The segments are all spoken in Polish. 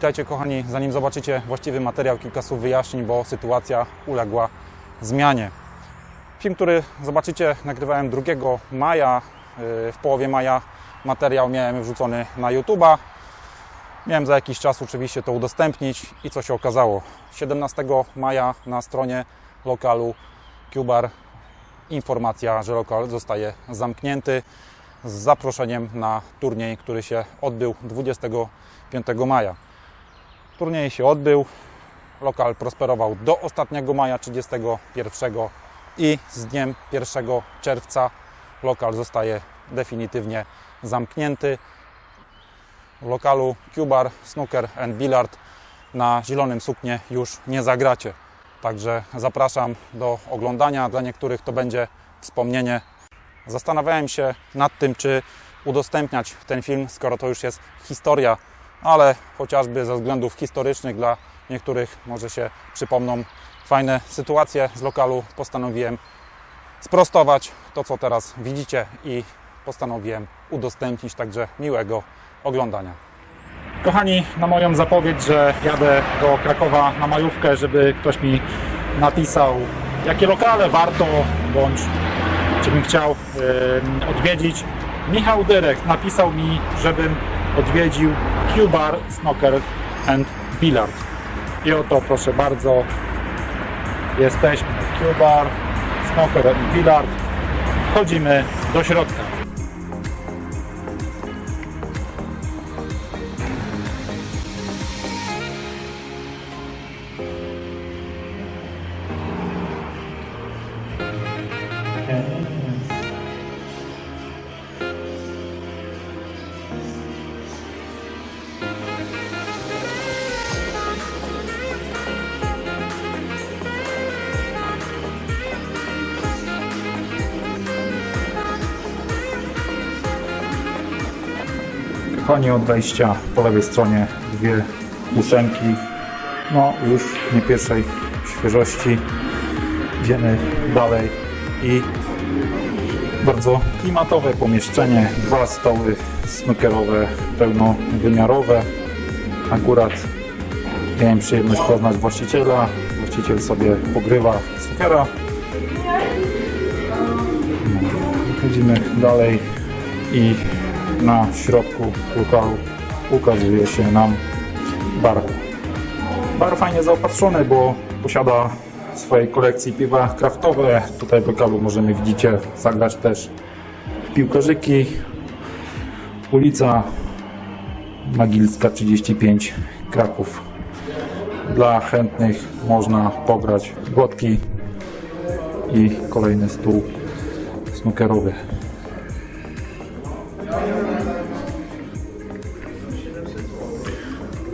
Witajcie kochani, zanim zobaczycie właściwy materiał, kilka słów wyjaśnień, bo sytuacja uległa zmianie. Film, który zobaczycie, nagrywałem 2 maja. Yy, W połowie maja materiał miałem wrzucony na YouTube'a. Miałem za jakiś czas oczywiście to udostępnić i co się okazało. 17 maja na stronie lokalu Cubar informacja, że lokal zostaje zamknięty z zaproszeniem na turniej, który się odbył 25 maja. Turniej się odbył, lokal prosperował do ostatniego maja 31 i z dniem 1 czerwca lokal zostaje definitywnie zamknięty. W lokalu Cubar, Snooker and Billard na Zielonym Suknie już nie zagracie. Także zapraszam do oglądania. Dla niektórych to będzie wspomnienie. Zastanawiałem się nad tym, czy udostępniać ten film, skoro to już jest historia, ale chociażby ze względów historycznych dla niektórych może się przypomną fajne sytuacje z lokalu. Postanowiłem sprostować to, co teraz widzicie i postanowiłem udostępnić, także miłego oglądania. Kochani, na moją zapowiedź, że jadę do Krakowa na majówkę, żeby ktoś mi napisał, jakie lokale warto bądź czy bym chciał em, odwiedzić. Michał Dyrek napisał mi, żebym odwiedził Q-Bar, Snooker and Billard. I oto proszę bardzo, jesteśmy Q-Bar, Snooker and Billard. Wchodzimy do środka. Kochani, od wejścia po lewej stronie dwie ósemki. No, już nie pierwszej świeżości. Idziemy dalej i bardzo klimatowe pomieszczenie. Dwa stoły snookerowe, pełnowymiarowe. Akurat miałem przyjemność poznać właściciela. Właściciel sobie pogrywa snookera. No, Chodzimy dalej i na środku lokalu ukazuje się nam bar. Bar fajnie zaopatrzony, bo posiada w swojej kolekcji piwa kraftowe. Tutaj w lokalu możemy, widzicie, zagrać też piłkarzyki. Ulica Magilska 35 Kraków. Dla chętnych można pograć w głodki i kolejny stół snookerowy.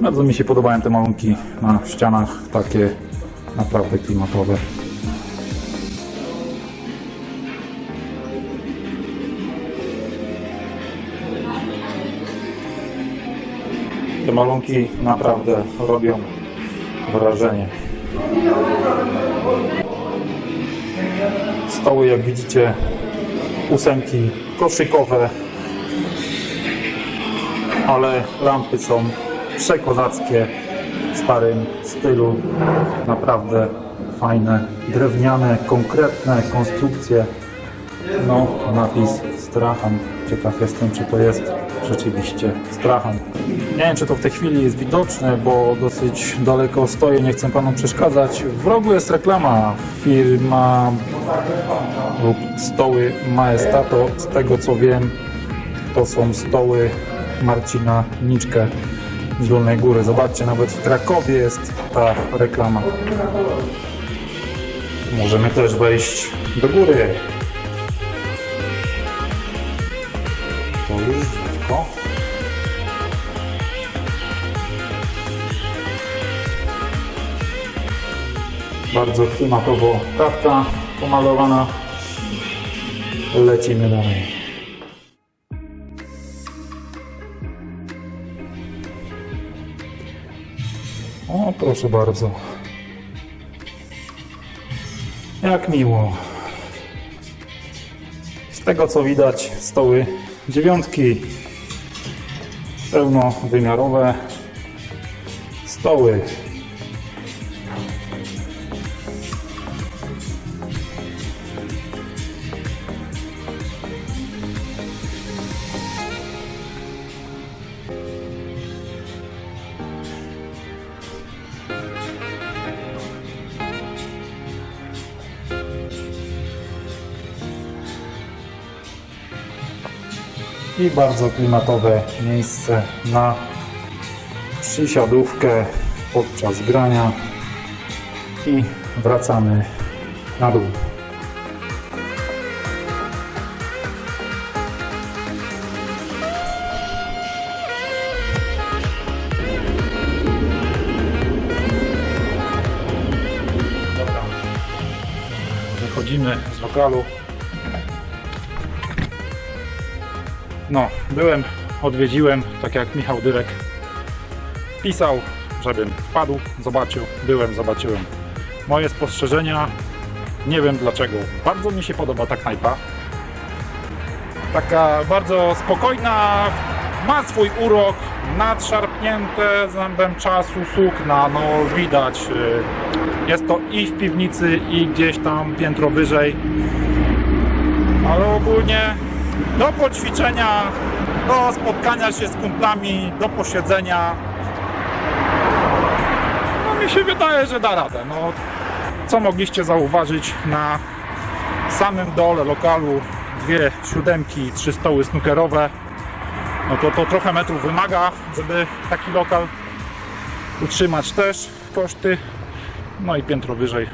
Bardzo mi się podobają te malunki na ścianach, takie naprawdę klimatowe. Te malunki naprawdę robią wrażenie. Stoły, jak widzicie, ósemki koszykowe, ale lampy są przekozackie w starym stylu. Naprawdę fajne, drewniane, konkretne konstrukcje. No, napis Strahan. Ciekaw jestem, czy to jest rzeczywiście Strahan. Nie wiem, czy to w tej chwili jest widoczne, bo dosyć daleko stoję, nie chcę Panu przeszkadzać. W rogu jest reklama. Firma lub stoły Maestato. Z tego co wiem, to są stoły Marcina Niczkę z Dolnej Góry. Zobaczcie, nawet w Krakowie jest ta reklama. Możemy też wejść do góry. To już dziwko. Bardzo klimatowo karta pomalowana. Lecimy dalej. O, proszę bardzo. Jak miło. Z tego co widać, stoły dziewiątki pełnowymiarowe. stoły. I bardzo klimatowe miejsce na przysiadówkę podczas grania i wracamy na dół. Wychodzimy z lokalu. No, byłem, odwiedziłem, tak jak Michał Dyrek pisał, żebym wpadł, zobaczył, byłem, zobaczyłem. Moje spostrzeżenia, nie wiem dlaczego. Bardzo mi się podoba ta knajpa. Taka bardzo spokojna, ma swój urok, nadszarpnięte zębem czasu sukna, no widać. y, Jest to i w piwnicy, i gdzieś tam piętro wyżej. Ale ogólnie do poćwiczenia, do spotkania się z kumplami, do posiedzenia. No mi się wydaje, że da radę. No, co mogliście zauważyć na samym dole lokalu dwie siódemki, trzy stoły snookerowe. No to to trochę metrów wymaga, żeby taki lokal utrzymać też koszty. No i piętro wyżej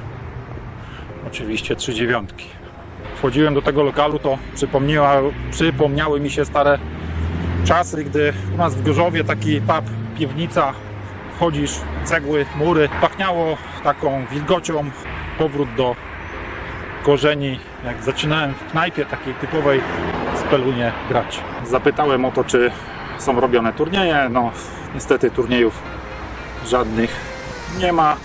oczywiście trzy dziewiątki wchodziłem do tego lokalu, to przypomniała, przypomniały mi się stare czasy, gdy u nas w Gorzowie taki pub, piwnica, wchodzisz, cegły, mury, pachniało taką wilgocią, powrót do korzeni, jak zaczynałem w knajpie takiej typowej z Pelunie grać. Zapytałem o to, czy są robione turnieje, no niestety turniejów żadnych nie ma,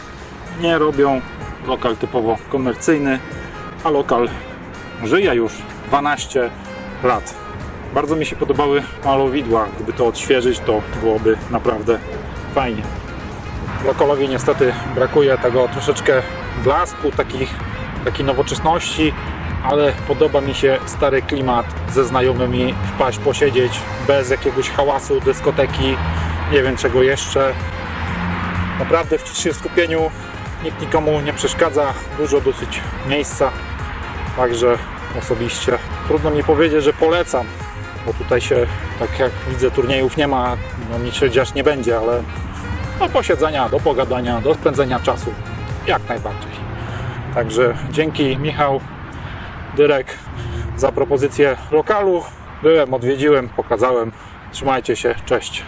nie robią, lokal typowo komercyjny, a lokal żyje już 12 lat. Bardzo mi się podobały malowidła. Gdyby to odświeżyć, to byłoby naprawdę fajnie. Lokalowi niestety brakuje tego troszeczkę blasku, takich, takiej nowoczesności, ale podoba mi się stary klimat ze znajomymi wpaść, posiedzieć bez jakiegoś hałasu, dyskoteki, nie wiem czego jeszcze. Naprawdę w ciszy skupieniu nikt nikomu nie przeszkadza, dużo dosyć miejsca. Także osobiście trudno mi powiedzieć, że polecam, bo tutaj się, tak jak widzę, turniejów nie ma, no nic się dziać nie będzie, ale do posiedzenia, do pogadania, do spędzenia czasu, jak najbardziej. Także dzięki Michał Dyrek za propozycję lokalu. Byłem, odwiedziłem, pokazałem. Trzymajcie się, cześć.